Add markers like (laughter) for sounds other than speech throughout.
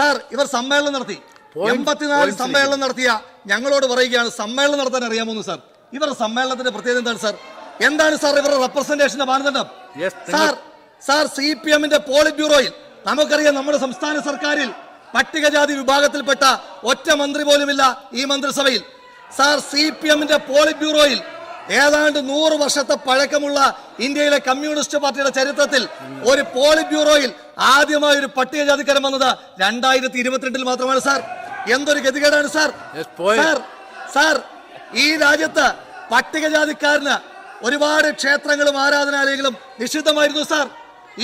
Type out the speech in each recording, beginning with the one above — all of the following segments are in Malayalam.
സാർ ഇവർ സമ്മേളനം നടത്തി. എൺപത്തിനാല് സമ്മേളനം നടത്തിയ ഞങ്ങളോട് പറയുകയാണ് സമ്മേളനം നടത്താൻ അറിയാമോന്ന് സാർ. ഇവരുടെ സമ്മേളനത്തിന്റെ പ്രത്യേകത എന്താണ് സാർ? എന്താണ് സാർ ഇവരുടെ റെപ്രസെന്റേഷന്റെ മാനദണ്ഡം? സാർ സാർ സി പി എമ്മിന്റെ പോളിറ്റ് ബ്യൂറോയിൽ നമുക്കറിയാം നമ്മുടെ സംസ്ഥാന സർക്കാരിൽ പട്ടികജാതി വിഭാഗത്തിൽപ്പെട്ട ഒറ്റ മന്ത്രി പോലുമില്ല ഈ മന്ത്രിസഭയിൽ. സാർ സി പി എമ്മിന്റെ പോളിറ്റ് ബ്യൂറോയിൽ ഏതാണ്ട് നൂറ് വർഷത്തെ പഴക്കമുള്ള ഇന്ത്യയിലെ കമ്മ്യൂണിസ്റ്റ് പാർട്ടിയുടെ ചരിത്രത്തിൽ ഒരു പോളിറ്റ് ബ്യൂറോയിൽ ആദ്യമായി ഒരു പട്ടികജാതിക്കാരൻ വന്നത് രണ്ടായിരത്തി ഇരുപത്തിരണ്ടിൽ മാത്രമാണ് സാർ. എന്തൊരു ഗതികേടാണ് സാർ. സാർ സാർ ഈ രാജ്യത്ത് പട്ടികജാതിക്കാരന് ഒരുപാട് ക്ഷേത്രങ്ങളും ആരാധനാലയങ്ങളും നിഷിദ്ധമായിരുന്നു സാർ.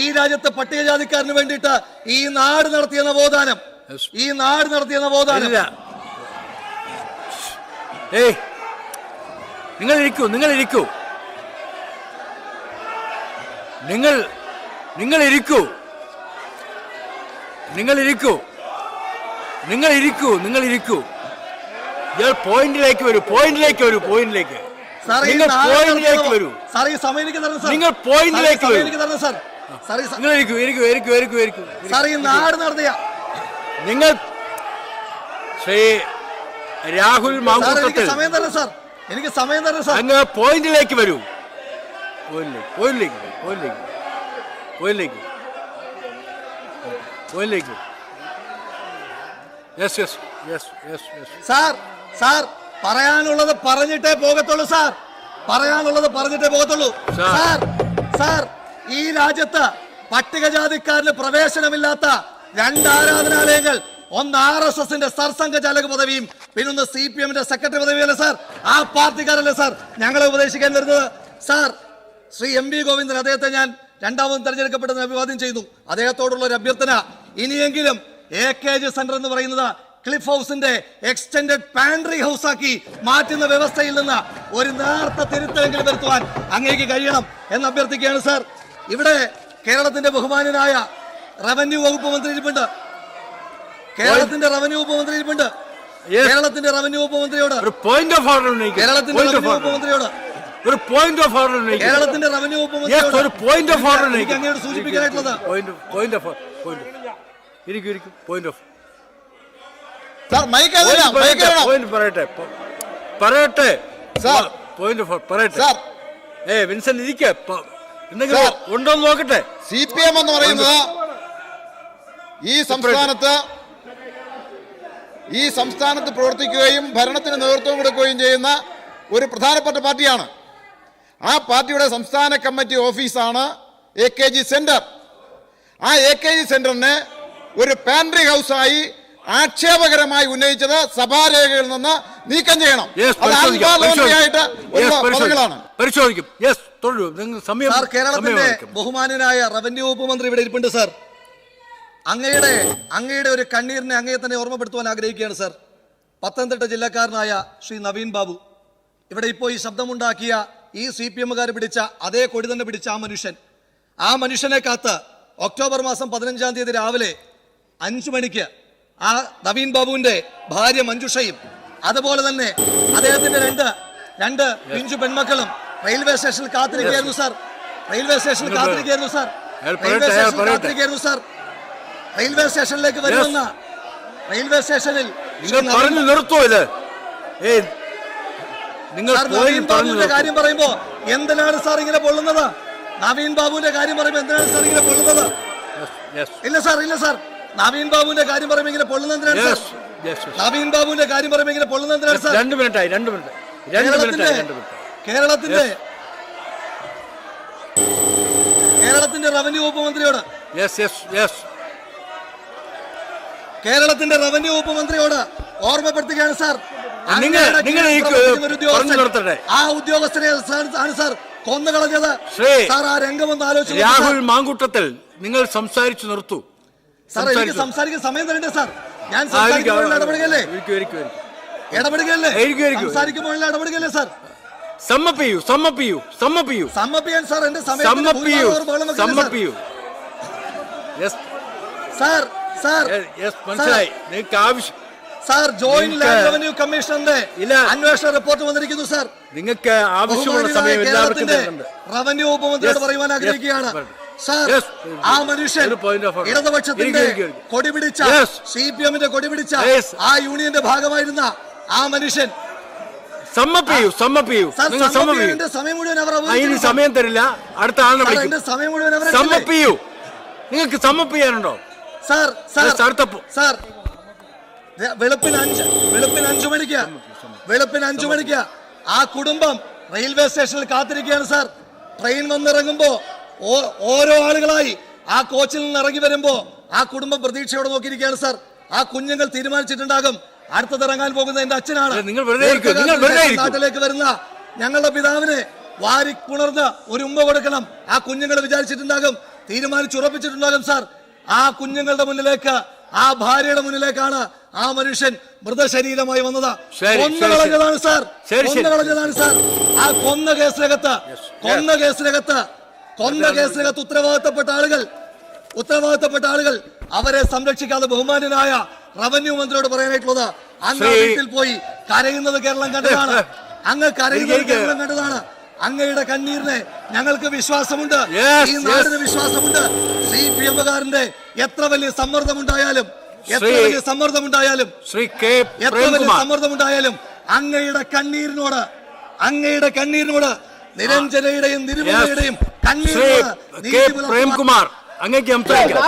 ഈ രാജ്യത്തെ പട്ടികജാതിക്കാരന് വേണ്ടിയിട്ട് ഈ നാട് നടത്തിയ നവോത്ഥാനം ഈ നാട് നടത്തിയ ഇല്ല. ഏയ് നിങ്ങൾ ഇരിക്കൂ നിങ്ങൾ ഇരിക്കൂ നിങ്ങൾ നിങ്ങൾ ഇരിക്കൂ നിങ്ങൾ ഇരിക്കൂ നിങ്ങൾ ഇരിക്കൂ നിങ്ങൾ ഇരിക്കൂ ഇയാൾ പോയിന്റിലേക്ക് വരൂ പോയിന്റിലേക്ക് വരൂ പോയിന്റിലേക്ക്. നിങ്ങൾ പോയിന്റിലേക്ക് വരൂ. നിങ്ങൾ പോയിന്റിലേക്ക് വരൂ. നിങ്ങൾ ഇരിക്കൂ ഇരിക്കൂ ഇരിക്കൂ ഇരിക്കൂ ഇരിക്കൂ ഈ നാട് നടത്തിയ നിങ്ങൾ ശ്രീ രാഹുൽ മാങ്കൂട്ടത്തിൽ സമയം തരണം സാർ. എനിക്ക് സമയം തരണം സാർ അങ്ങ് പോയിന്റിലേക്ക് വരൂ. പോയിന്റിലേക്ക് പോയിന്റിലേക്ക് വരൂ, പോയിന്റിലേക്ക് പോയിന്റിലേക്ക്. പോയിന്റിലേക്ക്. Yes yes yes yes yes sir sir പറയാനുള്ളത് പറഞ്ഞിട്ടേ പോകത്തുള്ളൂ സാർ. പറയാനുള്ളത് പറഞ്ഞിട്ടേ പോകത്തുള്ളൂ. സാർ. സാർ ഈ രാജ്യത്ത് പട്ടികജാതിക്കാരന് പ്രവേശനമില്ലാത്ത രണ്ട് ആരാധനാലയങ്ങൾ ഒന്ന് ആർ എസ് എസിന്റെ സർസംഘ ചാലക പദവിയും പിന്നൊന്ന് സി പി എമ്മിന്റെ സെക്രട്ടറി പദവിയല്ലേ സാർ ആ പാർട്ടിക്കാരല്ലേ സാർ ഞങ്ങളെ ഉപദേശിക്കാൻ വരുന്നത്. Sir Shri M V Govindan അദ്ദേഹത്തെ ഞാൻ രണ്ടാമതും തെരഞ്ഞെടുക്കപ്പെട്ടെന്ന് അഭിവാദ്യം ചെയ്യുന്നു. അദ്ദേഹത്തോടുള്ള ഒരു അഭ്യർത്ഥന. ഇനിയെങ്കിലും എ കെ ജി സെന്റർ എന്ന് പറയുന്നത് ക്ലിഫ് ഹൗസിന്റെ എക്സ്റ്റൻഡഡ് പാൻട്രി ഹൗസ് ആക്കി മാറ്റുന്ന വ്യവസ്ഥയിൽ നിന്ന് ഒരു നേർത്ത തിരുത്തലെങ്കിലും വരുത്തുവാൻ അങ്ങേക്ക് കഴിയണം എന്ന് അഭ്യർത്ഥിക്കുകയാണ് സാർ ഇവിടെ കേരളത്തിന്റെ ബഹുമാനനായ റവന്യൂ വകുപ്പ് മന്ത്രി ഇരിപ്പുണ്ട്. കേരളത്തിന്റെ റവന്യൂ വകുപ്പ് മന്ത്രി ഇരിപ്പുണ്ട്. കേരളത്തിന്റെ റവന്യൂ ഉപമന്ത്രിയോട്. മന്ത്രിയോട് ഒരു പോയിന്റ് ഓഫ് ഓർഡർ കേരളത്തിന്റെ റവന്യൂ ഓഫ് വകുപ്പ് മന്ത്രിയോട് ഒരു പോയിന്റ് ഓഫ് ഓർഡർ കേരളത്തിന്റെ റവന്യൂ വകുപ്പ് മന്ത്രിയോട് ഒരു പോയിന്റ് ഓഫ് ഓർഡർ എനിക്ക് അങ്ങോട്ട് സൂചിപ്പിക്കാനായിട്ടുള്ളത്. പോയിന്റ് പോയിന്റ് ഓഫ് പോയിന്റ് ഇരിക്കൂ ഇരിക്കൂ. Point of sir mike point പറയട്ടെ പറയട്ടെ. സാർ. പോയിന്റ് ഓഫ് പറയട്ടെ. സാർ ഏ വിൻസെന്റ് ഇരിക്കെ. എന്തെങ്കിലും ഉണ്ടോ നോക്കട്ടെ. സി പി എം എന്ന് പറയുന്നത് ഈ സംസ്ഥാനത്ത് ഈ സംസ്ഥാനത്ത് പ്രവർത്തിക്കുകയും ഭരണത്തിന് നേതൃത്വം കൊടുക്കുകയും ചെയ്യുന്ന ഒരു പ്രധാനപ്പെട്ട പാർട്ടിയാണ്. ആ പാർട്ടിയുടെ സംസ്ഥാന കമ്മിറ്റി ഓഫീസാണ് എ കെ ജി സെന്റർ. ആ എ കെ ജി സെന്ററിനെ ഒരു പാൻട്രി ഹൗസായി ആക്ഷേപകരമായി ഉന്നയിച്ചത് സഭാരേഖകളിൽ നിന്ന് നീക്കം ചെയ്യണം. പരിശോധിക്കാം കേരളത്തിന്റെ. ബഹുമാനനായ റവന്യൂ വകുപ്പ് മന്ത്രി ഇവിടെ ഇരിപ്പുണ്ട് സാർ. അങ്ങയുടെ അങ്ങയുടെ ഒരു കണ്ണീരിനെ അങ്ങയെ തന്നെ ഓർമ്മപ്പെടുത്തുവാൻ ആഗ്രഹിക്കുകയാണ് സർ. പത്തനംതിട്ട ജില്ലക്കാരനായ ശ്രീ നവീൻ ബാബു. ഇവിടെ ഇപ്പോൾ ഈ ശബ്ദമുണ്ടാക്കിയ ഈ സി പി എമ്മുകാർ പിടിച്ച അതേ കൊടി തന്നെ പിടിച്ച ആ മനുഷ്യൻ. ആ മനുഷ്യനെ കാത്ത് ഒക്ടോബർ മാസം പതിനഞ്ചാം തീയതി രാവിലെ അഞ്ചു മണിക്ക് ആ നവീൻ ബാബുവിന്റെ ഭാര്യ മഞ്ജുഷയും അതുപോലെ തന്നെ അദ്ദേഹത്തിന്റെ രണ്ട് രണ്ട് പിഞ്ചു പെൺമക്കളും റെയിൽവേ സ്റ്റേഷനിൽ കാത്തിരിക്കുകയായിരുന്നു സാർ. റെയിൽവേ സ്റ്റേഷനിൽ കാത്തിരിക്കുന്നു കാത്തിരിക്കുകയായിരുന്നു സാർ. റെയിൽവേ സ്റ്റേഷനിൽ. കാത്തിരിക്കുകയായിരുന്നു സാർ. റെയിൽവേ സ്റ്റേഷനിലേക്ക് വരുമെന്ന്. റെയിൽവേ സ്റ്റേഷനിൽ നിങ്ങൾ പറഞ്ഞു നിർത്തോ ഇത്. ഏയ് നിങ്ങൾ കാര്യം പറയുമ്പോ എന്തിനാണ് സാർ ഇങ്ങനെ പൊള്ളുന്നത്? നവീൻ ബാബുവിന്റെ കാര്യം പറയുമ്പോ എന്തിനാണ് സാർ ഇങ്ങനെ പൊള്ളുന്നത്? ഇല്ല സാർ ഇല്ല സാർ. നവീൻ ബാബുവിന്റെ കാര്യം പറയുമ്പോ ഇങ്ങനെ പൊള്ളുന്നത് എന്തിനാണ് yes, sir? yes, yes. Naveen ബാബുവിന്റെ കാര്യം പറയുമ്പോ ഇങ്ങനെ പൊള്ളുന്നത് എന്തിനാണ് സാർ? രണ്ട് മിനിറ്റ് കേരളത്തിന്റെ രണ്ട് മിനിറ്റ് കേരളത്തിന്റെ Yes. കേരളത്തിന്റെ റവന്യൂ വകുപ്പ് മന്ത്രിയോട് യെസ് യെസ് യെസ് കേരളത്തിന്റെ റവന്യൂ വകുപ്പ് മന്ത്രിയോട് ഓർമ്മപ്പെടുത്തുകയാണ് സാർ. നിങ്ങൾ-. ആ ഉദ്യോഗസ്ഥരെ ആണ് സാർ കൊന്നുകളഞ്ഞത്. സാർ ആ രംഗം ഒന്ന് ആലോചിച്ചു രാഹുൽ. മാങ്കൂട്ടത്തിൽ നിങ്ങൾ സംസാരിച്ചു നിർത്തു. സാർ എനിക്ക് സംസാരിക്കാൻ സമയം തരണ്ടേ സാർ? ഞാൻ ഇടപെടുകയല്ലേ. ഇടപെടുകയല്ലേ. സംസാരിക്കുമ്പോൾ ഇടപെടുകയല്ലേ സാർ? സമ്മപ്പിയു സമ്മപ്പിയു സമ്മപ്പിയു. സമ്മപ്പിയാൻ സാർ എന്റെ സമയം സമ്മപ്പിയു ചെയ്യൂ ഭൂരിഭാഗം ബഹളം വെക്കല്ലേ സമ്മപ്പ് ചെയ്യൂ യെസ് സാർ മനസ്സിലായി. നിങ്ങൾക്ക് ആവശ്യം സാർ ജോയിന്റ് നിങ്ങൾക്ക് ലാൻഡ് റവന്യൂ കമ്മീഷണറിന്റെ ഇല്ല. അന്വേഷണ റിപ്പോർട്ട് വന്നിരിക്കുന്നു സാർ നിങ്ങൾക്ക് ആവശ്യമുള്ള സമയം എല്ലാവർക്കും റവന്യൂ ഉപമന്ത്രിയോട് മന്ത്രിയോട് പറയുവാൻ ആഗ്രഹിക്കുകയാണ്. സാർ ആ മനുഷ്യൻ. ഇടതുപക്ഷത്തിന്റെ കൊടിപിടിച്ച. സി പി എമ്മിന്റെ കൊടിപിടിച്ച ആ യൂണിയന്റെ ഭാഗമായിരുന്ന ആ മനുഷ്യൻ. സമയം മുഴുവൻ അവർ ഇനി സമയം തരില്ല. അടുത്ത ആളിനെ സമയം മുഴുവൻ നിങ്ങൾക്ക് സമ്മപ്പ് ചെയ്യാനുണ്ടോ? Sir sir. സാർ. വെളുപ്പിന് അഞ്ച് വെളുപ്പിന് അഞ്ചു മണിക്ക്. വെളുപ്പിന് അഞ്ചു മണിക്ക്. ആ കുടുംബം റെയിൽവേ സ്റ്റേഷനിൽ കാത്തിരിക്കുകയാണ് സാർ. ട്രെയിൻ വന്നിറങ്ങുമ്പോ ഓരോ ആളുകളായി ആ കോച്ചിൽ നിന്ന് ഇറങ്ങി വരുമ്പോ ആ കുടുംബം പ്രതീക്ഷയോടെ നോക്കിയിരിക്കുകയാണ് സാർ. ആ കുഞ്ഞുങ്ങൾ തീരുമാനിച്ചിട്ടുണ്ടാകും. അടുത്തത് ഇറങ്ങാൻ പോകുന്ന എന്റെ അച്ഛനാണ്. നാട്ടിലേക്ക് വരുന്ന ഞങ്ങളുടെ പിതാവിനെ വാരി പുണർന്ന് ഒരു ഉമ്മ കൊടുക്കണം. ആ കുഞ്ഞുങ്ങൾ വിചാരിച്ചിട്ടുണ്ടാകും തീരുമാനിച്ചുറപ്പിച്ചിട്ടുണ്ടാകും സാർ. ആ കുഞ്ഞുങ്ങളുടെ മുന്നിലേക്ക് ആ ഭാര്യയുടെ മുന്നിലേക്കാണ് ആ മനുഷ്യൻ മൃതശരീരമായി വന്നത്. കളഞ്ഞതാണ് സാർ. കളഞ്ഞതാണ് സാർ. ആ കൊന്ന കേസിനകത്ത് കൊന്ന കേസിനകത്ത് കൊന്ന കേസിനകത്ത് ഉത്തരവാദിത്തപ്പെട്ട ആളുകൾ ഉത്തരവാദിത്തപ്പെട്ട ആളുകൾ അവരെ സംരക്ഷിക്കാതെ ബഹുമാനനായ റവന്യൂ മന്ത്രിയോട് പറയാനായിട്ടുള്ളത് അങ്ങ് വീട്ടിൽ പോയി കരയുന്നത് കേരളം കണ്ടതാണ്. (laughs) അങ്ങ് കരയുന്നത്. കേരളം കണ്ടതാണ്. അങ്ങയുടെ കണ്ണീരിന് ഞങ്ങൾക്ക് വിശ്വാസമുണ്ട്. ഈ നാടിന് വിശ്വാസമുണ്ട്. സി പി എമ്മുകാരന്റെ എത്ര വലിയ സമ്മർദ്ദമുണ്ടായാലും എത്ര വലിയ സമ്മർദ്ദമുണ്ടായാലും ശ്രീ കെ എത്ര വലിയ സമ്മർദ്ദമുണ്ടായാലും അങ്ങയുടെ കണ്ണീരിനോട് അങ്ങയുടെ കണ്ണീരിനോട് നിരഞ്ജനയുടെയും നിരുമലയുടെയും കണ്ണീരിനോട് പ്രേംകുമാർ അങ്ങേക്ക് സംസാരിക്കാം